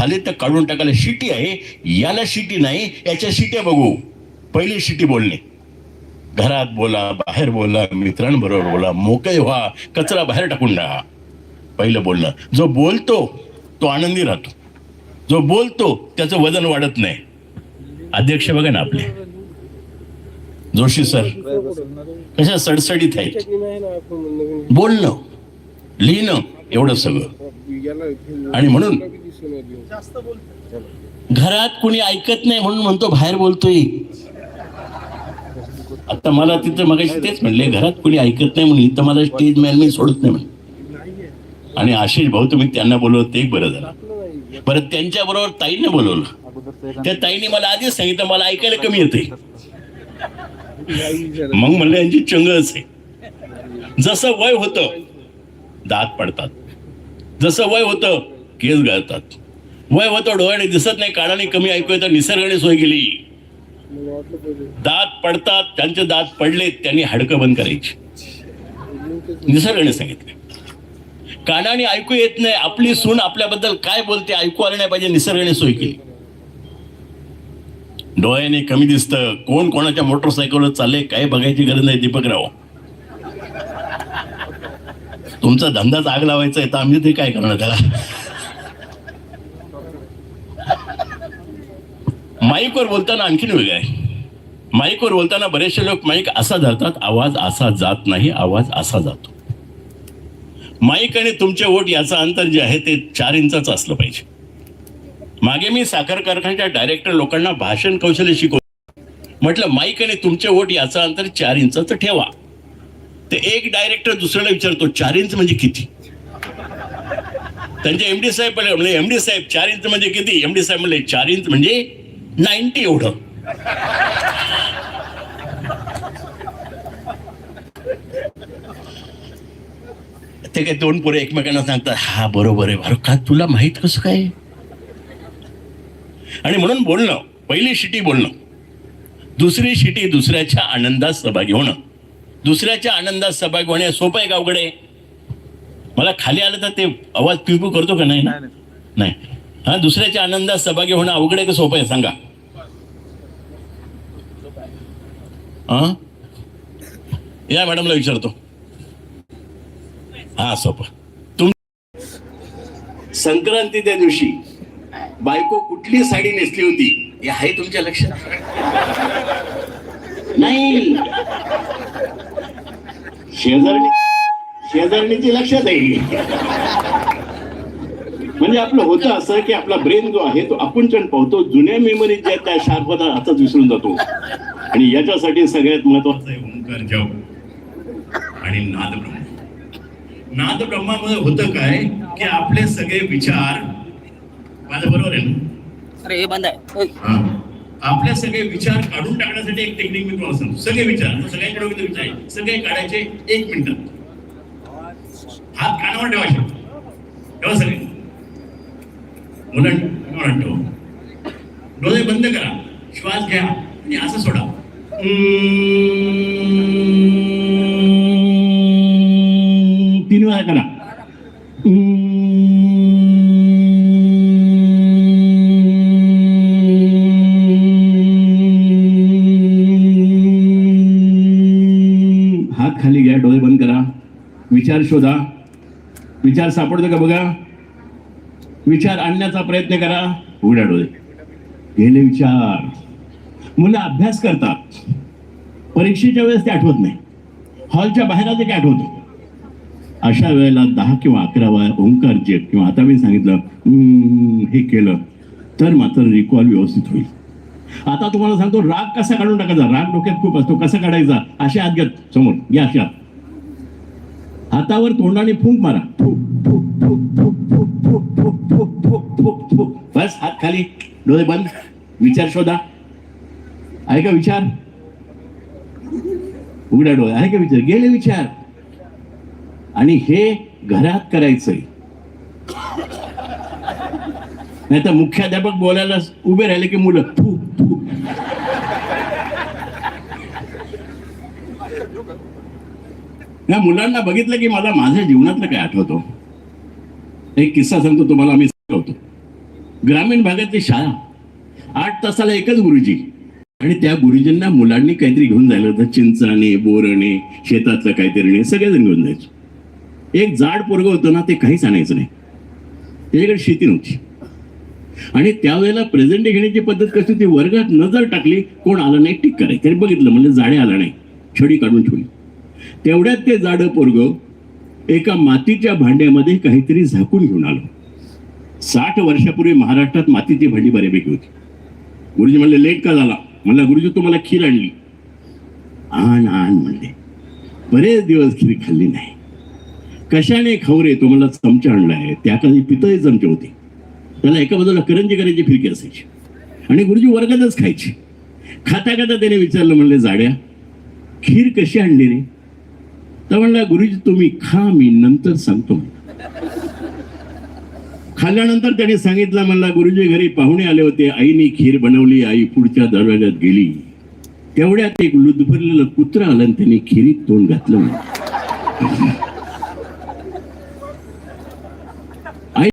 झाले तर काढून टाकायला शिटी आहे याला शिटी नाही याच्या शिट्या बघू. पहिली शिटी बोलणे. घरात बोला बाहेर बोला मित्रांबरोबर बोला मोकळे व्हा कचरा बाहेर टाकून राहा पहिलं बोलणं. जो बोलतो तो आनंदी राहतो. जो बोलतो त्याचं वजन वाढत नाही. अध्यक्ष बघा ना आपले. जोशी सर. कशा सडसडीत आहेत. बोलणं लिहिणं एवढं सगळं. आणि म्हणून घरात कोणी ऐकत नाही म्हणून म्हणतो बाहेर बोलतोय. आता मला तिथं मगाशी तेच म्हणले घरात कोणी ऐकत नाही म्हणून इथं मला स्टेज मॅन मी सोडत नाही म्हणे आणि आशिष भाऊ तुम्ही त्यांना बोलवलं ते एक बरं झालं. परत त्यांच्या बरोबर ताईने बोलवलं. त्या ताईने मला आधीच सांगितलं मला ऐकायला कमी येते मग म्हणलं यांची चंगळच आहे जसं वय होतं दात पडतात. जसं वय होतं केस गळतात. वय होतो डोळ्याने दिसत नाही कानाने कमी ऐकू येतं निसर्गाने सोय केली. दात पडतात त्यांचे दात पडले त्यांनी हाडकं बंद करायची. निसर्गाने सांगितले. कानाने ऐकू येत नाही आपली सून आपल्याबद्दल काय बोलते ऐकू आलं नाही पाहिजे निसर्गाने सोय केली. डोळ्याने कमी दिसतं कोण कोणाच्या मोटरसायकलवर चालले काय बघायची गरज नाही दीपकराव तुमचा धंदाच आग लावायचा आहे तर आम्ही ते काय करणार त्याला? माईकवर बोलताना आणखीन वेगळं आहे. माईकवर बोलताना बरेचसे लोक माईक असा धरतात आवाज असा जात नाही आवाज असा जातो. माईक आणि तुमचे वोट याचं अंतर जे आहे ते चार इंचाचं असलं पाहिजे. मागे मी साखर कारखान्याच्या डायरेक्टर लोकांना भाषण कौशल्य शिकवतो म्हटलं माईक आणि तुमचे वोट याचं अंतर चार इंचाचं ठेवा. ते एक डायरेक्टर दुसऱ्याला विचारतो चार इंच म्हणजे किती? त्यांचे एमडी साहेब म्हणजे एम एमडी साहेब चार इंच म्हणजे किती? एमडी साहेब म्हणले चार इंच म्हणजे नाईन्टी एवढं. ते काय दोन पोरे एकमेकांना सांगतात हा बरोबर आहे का तुला माहीत कसं काय? आणि म्हणून बोलणं पहिली शिटी बोलणं दुसरी शिटी दुसऱ्याच्या आनंदात सहभागी होणं. दुसऱ्याच्या आनंदात सहभागी होणे सोपं आहे का अवघड आहे? मला खाली आलं तर ते आवाज पिपू करतो का? नाही ना? नाही. हा दुसऱ्याच्या आनंदात सहभागी होणं अवघड आहे का सोपं आहे? सांगा. हा? या मॅडमला विचारतो. हा सोपं. तुम संक्रांती त्या दिवशी बायको कुठली साडी नेसली होती हे आहे तुमच्या लक्षात? नाही. शेजारणी शेजारणीची लक्षात आहे. म्हणजे आपलं होतं असं की आपला ब्रेन जो आहे तो आपुंचन पाहतो जुन्या मेमरीत ज्या त्या शार्प आताच विसरून जातो. आणि याच्यासाठी सगळ्यात महत्वाचं आहे ओंकार जप आणि नादब्रह्म. नादब्रह्मामध्ये होतं काय की आपले सगळे विचार माझं बरोबर आहे ना? अरे हे बंद आहे. आपले सगळे विचार काढून टाकण्यासाठी एक टेक्निक मी तुम्हाला सांगतो. सगळे विचार सगळ्यांकडे विचार आहे. सगळे काढायचे एक मिनिट. हात कानावर ठेवायचे. ठेवा सगळे. मुलं मुलं ठेवा डोळे बंद करा. श्वास घ्या. आणि असं सोडा. तीन वेळा करा हात खाली घ्या डोळे बंद करा. विचार शोधा. विचार सापडतो का बघा? विचार आणण्याचा प्रयत्न करा. उघड्या डोळे. गेले विचार. मुलं अभ्यास करतात परीक्षेच्या वेळेस ते आठवत नाही हॉलच्या बाहेर ते काय आठवतं अशा वेळेला दहा किंवा अकरा वेळा ओंकार जे किंवा आता मी सांगितलं "हम्म," हे केलं तर मात्र रिकॉल व्यवस्थित होईल आता तुम्हाला सांगतो राग कसा काढून टाकायचा राग डोक्यात खूप असतो कसा काढायचा अशा हात घेत समोर या अशा हातावर तोंडाने फुंक मारा फूक, फूक, फूक, फूक, फूक, फूक, फूक, फूक, फूक, फूक, बस हात खाली डोळे बंद विचार शोधा आहे का विचार? उघड्या डोळे आहे का विचार? गेले विचार. आणि हे घरात करायचंय. नाही तर मुख्याध्यापक बोलायला उभे राहिले की मुलं फू फू या मुलांना बघितलं की मला माझ्या जीवनातलं काय आठवतो? एक किस्सा सांगतो तुम्हाला मी सांगतो. ग्रामीण भागातली शाळा आठ तासाला एकच गुरुजी. आणि त्या गुरुजींना मुलांनी काहीतरी घेऊन जायला होतं. चिंचाने बोरणे शेतातलं काहीतरी सगळेजण घेऊन जायचे. एक जाड पोरग होतं ना ते काहीच आणायचं नाही. त्याच्याकडे शेती नव्हती. आणि त्यावेळेला प्रेझेंट घेण्याची पद्धत कशी होती वर्गात नजर टाकली कोण आलं नाही टिक करायचं. त्याने बघितलं म्हणजे जाडे आलं नाही. छडी काढून ठेवली. तेवढ्यात ते जाडं पोरग एका मातीच्या भांड्यामध्ये काहीतरी झाकून घेऊन आलं. साठ वर्षापूर्वी महाराष्ट्रात मातीची भांडी बऱ्यापैकी होती. गुरुजी म्हणले लेट का झाला? म्हणला गुरुजी तुम्हाला खीर आणली. आण आण म्हणले. बरेच दिवस खीर खाल्ली नाही. कशाने खाऊ रे? तुम्हाला चमचा आणलाय. त्या काही पितळी चमचे होते. त्याला एका बाजूला करंजी करायची फिरकी असायची. आणि गुरुजी वर्गातच खायची. खाता खाता त्याने विचारलं म्हणले जाड्या खीर कशी आणली रे? तर म्हणला गुरुजी तुम्ही खा मी नंतर सांगतो खाल्ल्यानंतर त्याने सांगितलं म्हणला गुरुजी घरी पाहुणे आले होते आईने खीर बनवली आई पुढच्या दरवाज्यात गेली. तेवढ्यात एक लुदभरलेलं कुत्र आलं आणि त्यांनी खिरीत तोंड घातलं